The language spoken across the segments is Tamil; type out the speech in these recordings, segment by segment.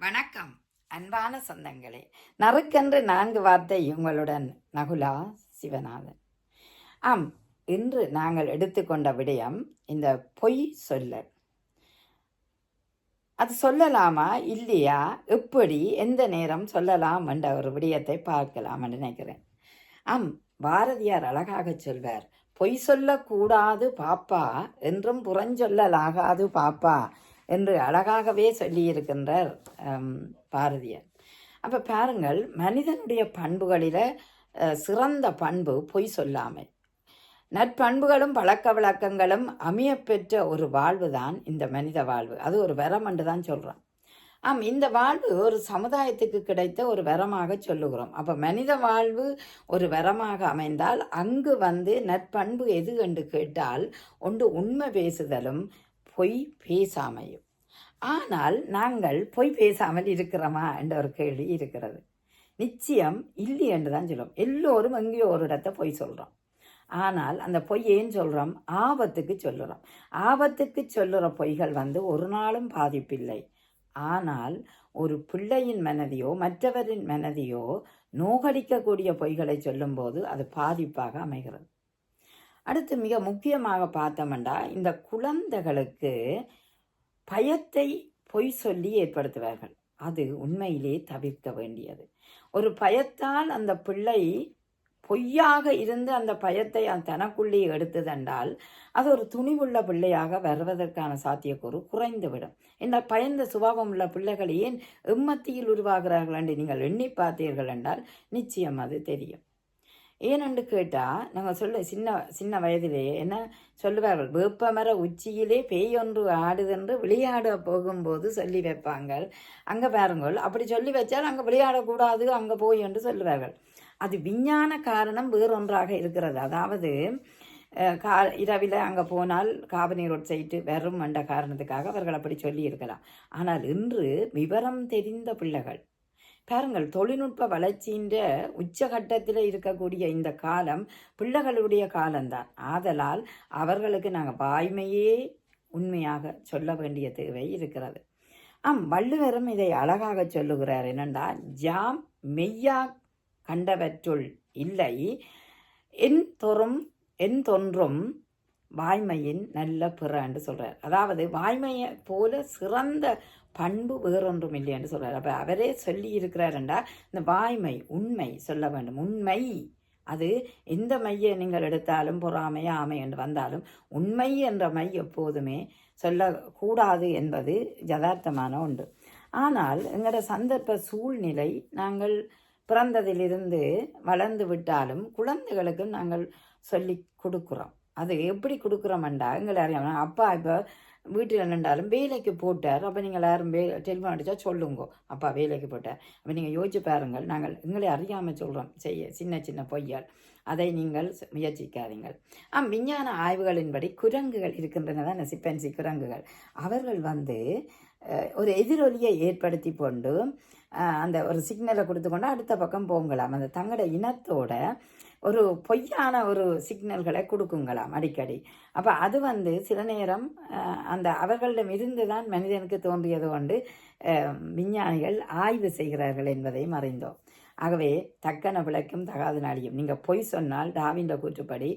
வணக்கம். அன்பான சொந்தங்களே நறுக்கென்று நான்கு வார்த்தை உங்களுடன் நகுலா சிவநாதன். ஆம் இன்று நாங்கள் எடுத்துக்கொண்ட விடயம் இந்த பொய் சொல்லல். அது சொல்லலாமா? இல்லையா? எப்படி? எந்த நேரம் சொல்லலாம் என்ற ஒரு விடயத்தை பார்க்கலாம் நினைக்கிறேன். ஆம் பாரதியார் அழகாக சொல்வார் பொய் சொல்லக்கூடாது பாப்பா என்றும் புறஞ்சொல்லலாகாது பாப்பா என்று அழகாகவே சொல்லியிருக்கின்றார் பாரதியார். அப்போ பாருங்கள் மனிதனுடைய பண்புகளில் சிறந்த பண்பு பொய் சொல்லாமை. நற்பண்புகளும் பழக்க வழக்கங்களும் அமையப்பெற்ற ஒரு வாழ்வு தான் இந்த மனித வாழ்வு. அது ஒரு வரம் என்று தான் சொல்கிறோம் ஆம் இந்த வாழ்வு ஒரு சமுதாயத்துக்கு கிடைத்த ஒரு வரமாக சொல்லுகிறோம். அப்போ மனித வாழ்வு ஒரு வரமாக அமைந்தால் அங்கு வந்து நற்பண்பு எது என்று கேட்டால் ஒன்று உண்மை பேசுதலும் பொய் பேசாமையும். ஆனால் நாங்கள் பொய் பேசாமல் இருக்கிறோமா என்ற ஒரு கேள்வி இருக்கிறது. நிச்சயம் இல்லை என்று தான் சொல்லுவோம் எல்லோரும் எங்கேயோ ஒரு இடத்த பொய் சொல்கிறோம் ஆனால் அந்த பொய் ஏன் சொல்கிறோம் ஆபத்துக்கு சொல்லுறோம். ஆபத்துக்கு சொல்லுற பொய்கள் வந்து ஒரு நாளும் பாதிப்பில்லை. ஆனால் ஒரு பிள்ளையின் மனதையோ மற்றவரின் மனதையோ நோகடிக்கக்கூடிய பொய்களை சொல்லும்போது அது பாதிப்பாக அமைகிறது. அடுத்து மிக முக்கியமாக பார்த்தோம்னா இந்த குழந்தைகளுக்கு பயத்தை பொய் சொல்லி ஏற்படுத்துவார்கள். அது உண்மையிலே தவிர்க்க வேண்டியது. ஒரு பயத்தால் அந்த பிள்ளை பொய்யாக இருந்து அந்த பயத்தை அந்த தனக்குள்ளே எடுத்ததென்றால் அது ஒரு துணிவுள்ள பிள்ளையாக வருவதற்கான சாத்தியக்கூறு குறைந்துவிடும். இந்த பயந்த சுபாவம் உள்ள பிள்ளைகள் ஏன் எம்மத்தியில் உருவாகிறார்கள் என்று நீங்கள் எண்ணி பார்த்தீர்கள் என்றால் நிச்சயம் அது தெரியும். ஏனென்று கேட்டால் நாங்கள் சொல்ல சின்ன சின்ன வயதிலேயே என்ன சொல்லுவார்கள்? வேப்பமர உச்சியிலே பேய் ஒன்று ஆடுதென்று விளையாட போகும்போது சொல்லி வைப்பாங்க அங்கே பாருங்கள் அப்படி சொல்லி வச்சால் அங்கே விளையாடக்கூடாது அங்கே போய் என்று சொல்லுவார்கள். அது விஞ்ஞான காரணம் வேறொன்றாக இருக்கிறது. அதாவது கா இரவில் அங்கே போனால் காபனி ரோட் சைட்டு வரும் என்ற காரணத்துக்காக அவர்கள் அப்படி சொல்லி இருக்கலாம் ஆனால் இன்று விவரம் தெரிந்த பிள்ளைகள் பாருங்கள் தொழில்நுட்ப வளர்ச்சின்ற உச்சகட்டத்தில் இருக்கக்கூடிய இந்த காலம் பிள்ளைகளுடைய காலம்தான். ஆதலால் அவர்களுக்கு நாங்கள் வாய்மையே உண்மையாக சொல்ல வேண்டிய தேவை இருக்கிறது. ஆம் வள்ளுவரும் இதை அழகாக சொல்லுகிறார் என்னென்றால் ஜாம் மெய்யா கண்டவற்றுள் இல்லை என் தொறும் என் தொன்றும் வாய்மையின் நல்ல பிற என்று அதாவது வாய்மையை போல சிறந்த பண்பு வேறொன்றும் இல்லை என்று அப்போ அவரே சொல்லி இருக்கிறாருண்டா இந்த வாய்மை உண்மை சொல்ல வேண்டும். உண்மை அது எந்த மையை நீங்கள் எடுத்தாலும் பொறாமை ஆமை என்று வந்தாலும் உண்மை என்ற மை எப்போதுமே சொல்லக்கூடாது என்பது யதார்த்தமான ஒன்று. ஆனால் எங்களோட சந்தர்ப்ப சூழ்நிலை நாங்கள் பிறந்ததிலிருந்து வளர்ந்து விட்டாலும் குழந்தைகளுக்கு நாங்கள் சொல்லி கொடுக்குறோம். அது எப்படி கொடுக்குறோமெண்டா? எங்களை அறியாமல் அப்பா இப்போ வீட்டில் நின்றாலும் வேலைக்கு போட்டார். அப்போ நீங்கள் யாரும் வே டெலிஃபோன் அடித்தா சொல்லுங்க. அப்பா வேலைக்கு போட்டார். அப்போ நீங்கள் யோசிச்சு பாருங்கள். நாங்கள் எங்களை அறியாமல் சொல்கிறோம் செய்ய சின்ன சின்ன பொய்யால். அதை நீங்கள் முயற்சிக்காதீங்கள். ஆம் விஞ்ஞான ஆய்வுகளின்படி குரங்குகள் இருக்கின்றன தான்? சிப்பன்சி குரங்குகள். அவர்கள் வந்து ஒரு எதிரொலியை ஏற்படுத்தி கொண்டு அந்த ஒரு சிக்னலை கொடுத்து கொண்டு அடுத்த பக்கம் போங்கலாம். அந்த தங்களோட இனத்தோட ஒரு பொய்யான ஒரு சிக்னல்களை கொடுக்குங்களாம் அடிக்கடி. அப்போ அது வந்து சில நேரம் அந்த அவர்களிடம் இருந்து தான் மனிதனுக்கு தோன்றியது கொண்டு விஞ்ஞானிகள் ஆய்வு செய்கிறார்கள் என்பதையும் அறிந்தோம் ஆகவே தக்கன விளக்கும் தகாது நாடியும். நீங்கள் பொய் சொன்னால் டாவின்ற கூற்றுப்படி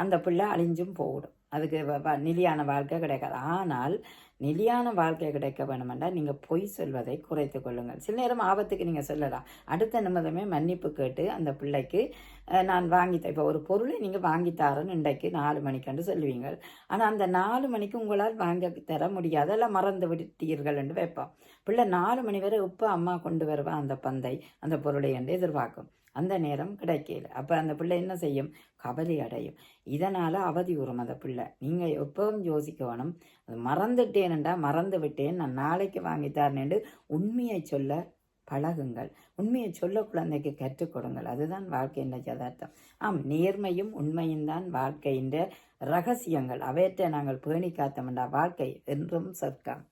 அந்த பிள்ளை அழிஞ்சும் போடும் அதுக்கு வ- வ- நிலையான வாழ்க்கை கிடைக்காது. ஆனால் நிலையான வாழ்க்கை கிடைக்க வேணுமென்றால் நீங்கள் பொய் சொல்வதை குறைத்து கொள்ளுங்கள். சில நேரம் ஆபத்துக்கு நீங்கள் சொல்லலாம். அடுத்த நிமிடமே மன்னிப்பு கேட்டு அந்த பிள்ளைக்கு நான் வாங்கி இப்போ ஒரு பொருளை நீங்கள் வாங்கி இன்றைக்கு நாலு மணிக்கண்டு சொல்லுவீங்க ஆனால் அந்த நாலு மணிக்கு உங்களால் வாங்கி தர முடியாது. எல்லாம் மறந்து விட்டீர்கள் என்று வைப்போம். பிள்ளை நாலு மணி வரை உப்பு அம்மா கொண்டு வருவா அந்த பந்தை அந்த பொருளை என்று எதிர்பார்க்கும். அந்த நேரம் கிடைக்கல. அப்போ அந்த பிள்ளை என்ன செய்யும்? கபலி அடையும். இதனால் அவதி உறும் அந்த பிள்ளை. நீங்கள் எப்பவும் யோசிக்கணும். அது மறந்துட்டேன்டா மறந்து விட்டேன் நான் நாளைக்கு வாங்கி உண்மையை சொல்ல பழகுங்கள். உண்மையை சொல்ல குழந்தைக்கு கற்றுக் கொடுங்கள். அதுதான் வாழ்க்கையின் யதார்த்தம். ஆம் நேர்மையும் உண்மையும் தான் வாழ்க்கையின் ரகசியங்கள். அவற்றை நாங்கள் பேணி காத்தோம்டா வாழ்க்கை என்றும் சொர்க்கம்.